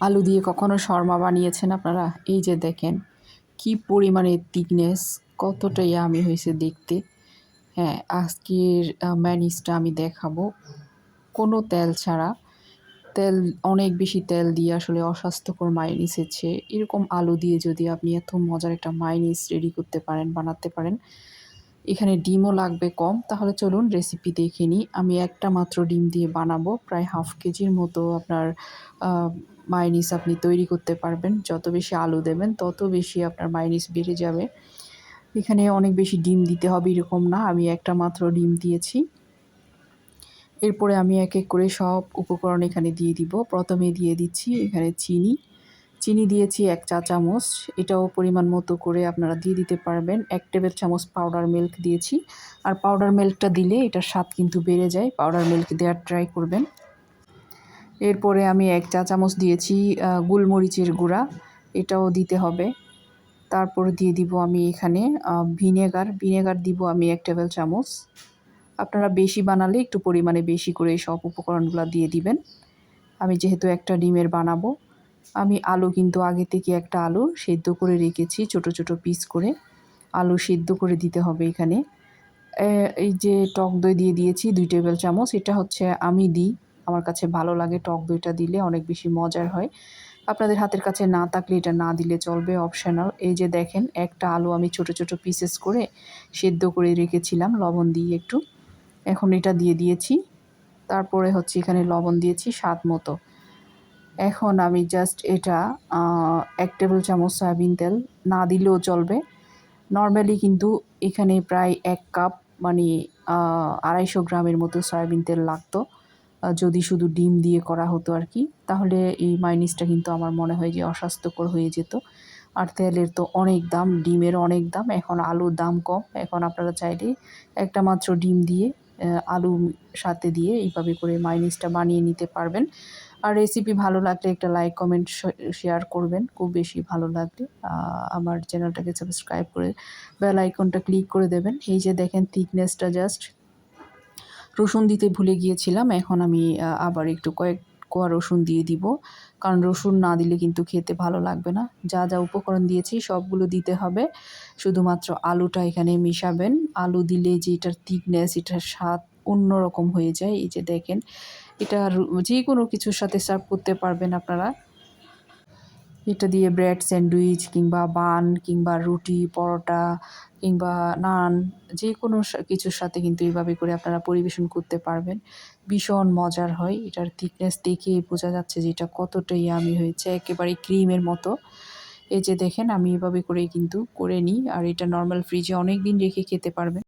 আলু দিয়ে কখনো শর্মা বানিয়েছেন আপনারা? এই যে দেখেন, কি পরিমাণে থিকনেস কতটাই আমি হয়েছে দেখতে। হ্যাঁ আজকের ম্যানিসটা আমি দেখাবো। কোনো তেল ছাড়া। তেল, অনেক বেশি তেল দিয়ে আসলে অস্বাস্থ্যকর মাইনিস এরকম আলু দিয়ে যদি আপনি এত মজার একটা মাইনিস রেডি করতে পারেন, বানাতে পারেন এখানে ডিমও লাগবে কম, তাহলে চলুন রেসিপি দেখে নিই। আমি একটা মাত্র ডিম দিয়ে বানাবো, প্রায় হাফ কেজির মতো আপনার মাইনিস আপনি তৈরি করতে পারবেন। যত বেশি আলু দেবেন, তত বেশি আপনার মাইনিস বেড়ে যাবে। এখানে অনেক বেশি ডিম দিতে হবে এরকম না, আমি একটা মাত্র ডিম দিয়েছি। এরপরে আমি এক এক করে সব উপকরণ এখানে দিয়ে দিব। প্রথমে দিয়ে দিচ্ছি এখানে চিনি। চিনি দিয়েছি এক চা চামচ। এটাও পরিমাণ মতো করে আপনারা দিয়ে দিতে পারবেন। এক টেবিল চামচ পাউডার মিল্ক দিয়েছি। আর পাউডার মিল্কটা দিলে এটার স্বাদ কিন্তু বেড়ে যায়। পাউডার মিল্ক দেওয়ার ট্রাই করবেন। এরপরে আমি এক চা চামচ দিয়েছি গোলমরিচের গুঁড়া। এটাও দিতে হবে। তারপর দিয়ে দিব আমি এখানে ভিনেগার। ভিনেগার দিব আমি এক টেবিল চামচ। আপনারা বেশি বানালে একটু পরিমাণে বেশি করে সব উপকরণগুলো দিয়ে দিবেন। আমি যেহেতু একটা ডিমের বানাবো আমি আলু কিন্তু আগে থেকে একটা আলু সেদ্ধ করে রেখেছি, ছোট ছোট পিস করে। আলু সেদ্ধ করে দিতে হবে এখানে। এই যে টক দই দিয়ে দিয়েছি, দুই টেবিল চামচ, এটা হচ্ছে আমি দিই। আমার কাছে ভালো লাগে টক দইটা দিলে, অনেক বেশি মজার হয়। আপনাদের হাতের কাছে না থাকলে এটা না দিলে চলবে অপশানাল এই যে দেখেন, একটা আলু আমি ছোট ছোট পিসেস করে সেদ্ধ করে রেখেছিলাম, লবণ দিয়ে একটু। এখন এটা দিয়ে দিয়েছি। তারপরে হচ্ছে এখানে লবণ দিয়েছি স্বাদ মতো। এখন আমি জাস্ট এটা এক টেবিল চামচ সয়াবিন তেল, না দিলেও চলবে। নর্মালি কিন্তু এখানে প্রায় এক কাপ মানে আড়াইশো গ্রামের মতো সয়াবিন তেল লাগতো। যদি শুধু ডিম দিয়ে করা হতো আর কি, তাহলে এই মাইনিসটা কিন্তু আমার মনে হয় যে অস্বাস্থ্যকর হয়ে যেত। আর তেলের তো অনেক দাম, ডিমের অনেক দাম, এখন আলুর দাম কম। এখন আপনারা চাইলে একটা মাত্র ডিম দিয়ে আলু সাথে দিয়ে এইভাবে করে মাইনিসটা বানিয়ে নিতে পারবেন। আর রেসিপি ভালো লাগলে একটা লাইক কমেন্ট শেয়ার করবেন। খুব বেশি ভালো লাগলে আমার চ্যানেলটাকে সাবস্ক্রাইব করে বেল আইকনটা ক্লিক করে দেবেন। এই যে দেখেন থিকনেসটা জাস্ট রসুন দিতে ভুলে গিয়েছিলাম, এখন আমি আবার একটু কয়েক কোয়া রসুন দিয়ে দিব। কারণ রসুন না দিলে কিন্তু খেতে ভালো লাগবে না। যা যা উপকরণ দিয়েছি সবগুলো দিতে হবে। শুধুমাত্র আলুটা এখানে মিশাবেন। আলু দিলে যে এটার থিকনেস এটার স্বাদ অন্যরকম হয়ে যায়। এই যে দেখেন এটা যে কোনো কিছুর সাথে সার্ভ করতে পারবেন আপনারা। এটা দিয়ে ব্রেড স্যান্ডউইচ কিংবা বান কিংবা রুটি, পরোটা কিংবা নান যে কোনো কিছুর সাথে কিন্তু এইভাবে করে আপনারা পরিবেশন করতে পারবেন। ভীষণ মজার হয়, এটার থিকনেস দেখেই বোঝা যাচ্ছে যে এটা কতটা ইয়ামি হয়েছে, একেবারে ক্রিমের মতো। এই যে দেখেন, আমি এভাবে করে কিন্তু করে নিই, আর এটা নর্মাল ফ্রিজে অনেক দিন রেখে খেতে পারবেন।